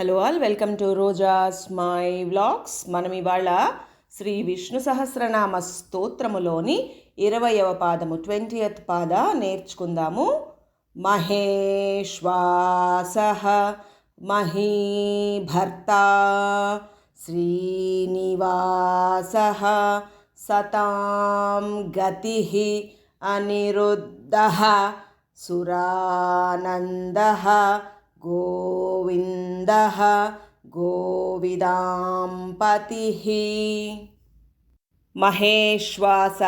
Hello all welcome to Roja's my vlogs మనం ఇవాళ శ్రీ విష్ణు సహస్రనామ స్తోత్రములోని ఇరవయవ పాదము ట్వంటీయత్ పాద నేర్చుకుందాము. మహేశ్వాస మహీభర్త శ్రీనివాస సతాం గతి అనిరుద్ధ సురానంద గో గోవింద గోవిదాంపతి మహేశ్వాస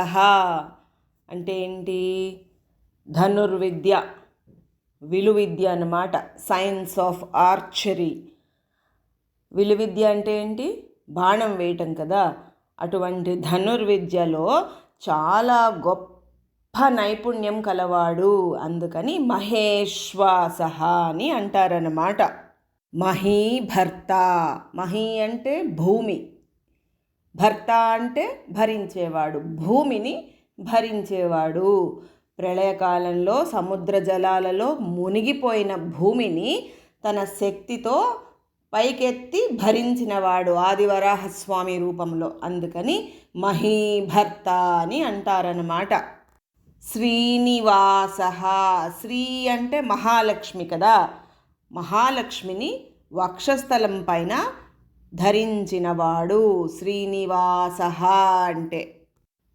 అంటే ఏంటి? ధనుర్విద్య విలువిద్య అన్నమాట. సైన్స్ ఆఫ్ ఆర్చరీ విలువిద్య అంటే ఏంటి? బాణం వేయటం కదా. అటువంటి ధనుర్విద్యలో చాలా గొప్ప నైపుణ్యం కలవాడు. అందుకని మహేశ్వాస అని అంటారన్నమాట. మహీ భర్త మహీ అంటే భూమి. భర్త అంటే భరించేవాడు. భూమిని భరించేవాడు. ప్రళయకాలంలో సముద్ర జలాలలో మునిగిపోయిన భూమిని తన శక్తితో పైకెత్తి భరించినవాడు ఆదివరాహస్వామి రూపంలో. అందుకని మహీభర్త అని అంటారన్నమాట. శ్రీనివాస శ్రీ అంటే మహాలక్ష్మి కదా. మహాలక్ష్మిని వక్షస్థలం పైన ధరించినవాడు శ్రీనివాస అంటే.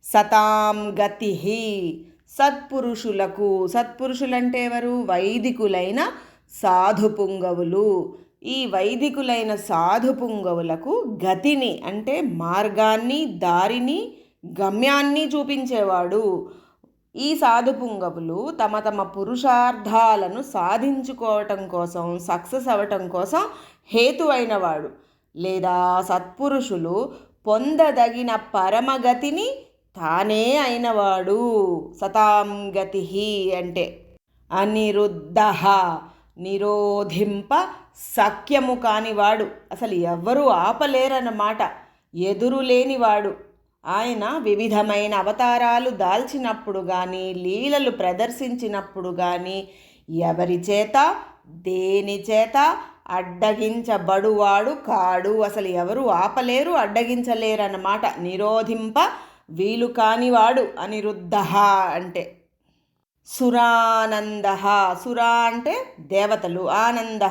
సతాం గతి సత్పురుషులకు. సత్పురుషులంటే ఎవరు? వైదికులైన సాధు పుంగవులు. ఈ వైదికులైన సాధు పుంగవులకు గతిని అంటే మార్గాన్ని దారిని గమ్యాన్ని చూపించేవాడు. ఈ సాధుపుంగవులు తమ తమ పురుషార్థాలను సాధించుకోవటం కోసం సక్సెస్ అవ్వటం కోసం హేతువైనవాడు. లేదా సత్పురుషులు పొందదగిన పరమగతిని తానే అయినవాడు. సతాం గతి అంటే అనిరుద్ధ నిరోధింప సఖ్యము కానివాడు. అసలు ఎవ్వరూ ఆపలేరన్నమాట. ఎదురులేనివాడు. ఆయన వివిధమైన అవతారాలు దాల్చినప్పుడు కానీ లీలలు ప్రదర్శించినప్పుడు కానీ ఎవరి చేత? దేని చేత? అడ్డగించబడువాడు కాడు. అసలు ఎవరు ఆపలేరు అడ్డగించలేరన్నమాట. నిరోధింప వీలు కానివాడు అనిరుద్ధ అంటే. సురానంద. సురా అంటే దేవతలు. ఆనంద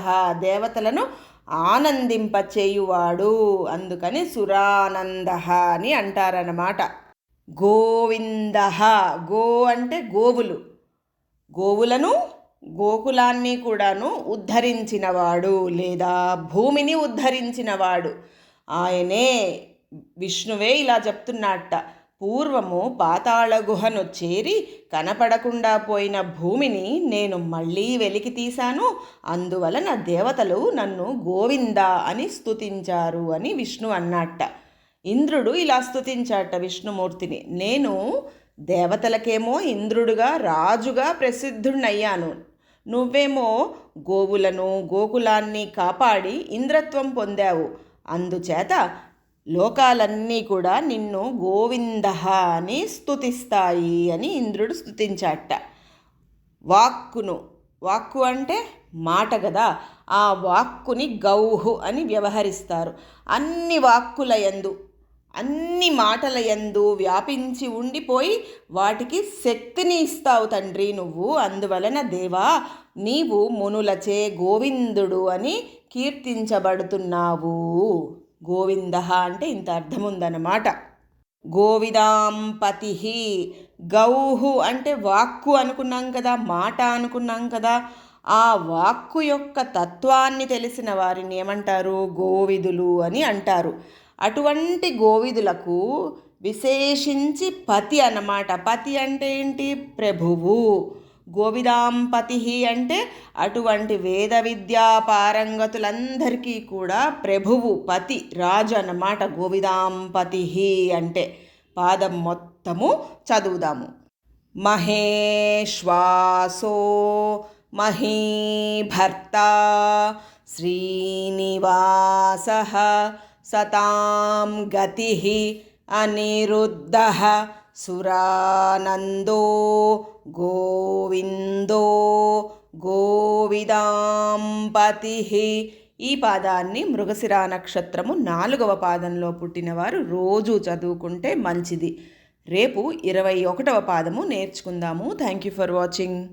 దేవతలను ఆనందింపచేయువాడు. అందుకని సురానంద అని అంటారన్నమాట. గోవింద. గో అంటే గోవులు. గోవులను గోకులాన్ని కూడాను ఉద్ధరించినవాడు లేదా భూమిని ఉద్ధరించినవాడు. ఆయనే విష్ణువే ఇలా చెప్తున్నట్ట పూర్వము పాతాళ గుహను చేరి కనపడకుండా పోయిన భూమిని నేను మళ్ళీ వెలికి తీశాను. అందువలన దేవతలు నన్ను గోవింద అని స్తుతించారు అని విష్ణు అన్నట్ట ఇంద్రుడు ఇలా స్తుతించాట విష్ణుమూర్తిని. నేను దేవతలకేమో ఇంద్రుడుగా రాజుగా ప్రసిద్ధుణ్ణయ్యాను. నువ్వేమో గోవులను గోకులాన్ని కాపాడి ఇంద్రత్వం పొందావు. అందుచేత లోకాలన్నీ కూడా నిన్ను గోవింద అని స్తుతిస్తాయి అని ఇంద్రుడు స్థుతించాట వాక్కును వాక్కు అంటే మాట కదా ఆ వాక్కుని గౌహు అని వ్యవహరిస్తారు. అన్ని వాక్కుల యందు అన్ని మాటల యందు వ్యాపించి ఉండిపోయి వాటికి శక్తిని ఇస్తావు తండ్రి నువ్వు. అందువలన దేవా నీవు మునులచే గోవిందుడు అని కీర్తించబడుతున్నావు. గోవింద అంటే ఇంత అర్థం ఉందన్నమాట గోవిదాంపతి గౌహు అంటే వాక్కు అనుకున్నాం కదా మాట అనుకున్నాం కదా ఆ వాక్కు యొక్క తత్వాన్ని తెలిసిన వారిని ఏమంటారు? గోవిదులు అని అంటారు. అటువంటి గోవిదులకు విశేషించి పతి అన్నమాట. పతి అంటే ఏంటి? ప్రభువు. గోవిదాంపతి అంటే అటువంటి వేద విద్యా పారంగతులందరికీ కూడా ప్రభువు పతి రాజు అన్నమాట గోవిదాంపతి అంటే. పాదం మొత్తము చదువుదాము. మహేశ్వాసో మహీభర్త శ్రీనివాస సతాం గతి అనిరుద్ధ సురానందో గోవిందో గోవిదాంపతి ఈ పాదాన్ని మృగశిర నక్షత్రము నాలుగవ పాదంలో పుట్టినవారు రోజు చదువుకుంటే మంచిది. రేపు ఇరవై ఒకటవ పాదము నేర్చుకుందాము. Thank you for watching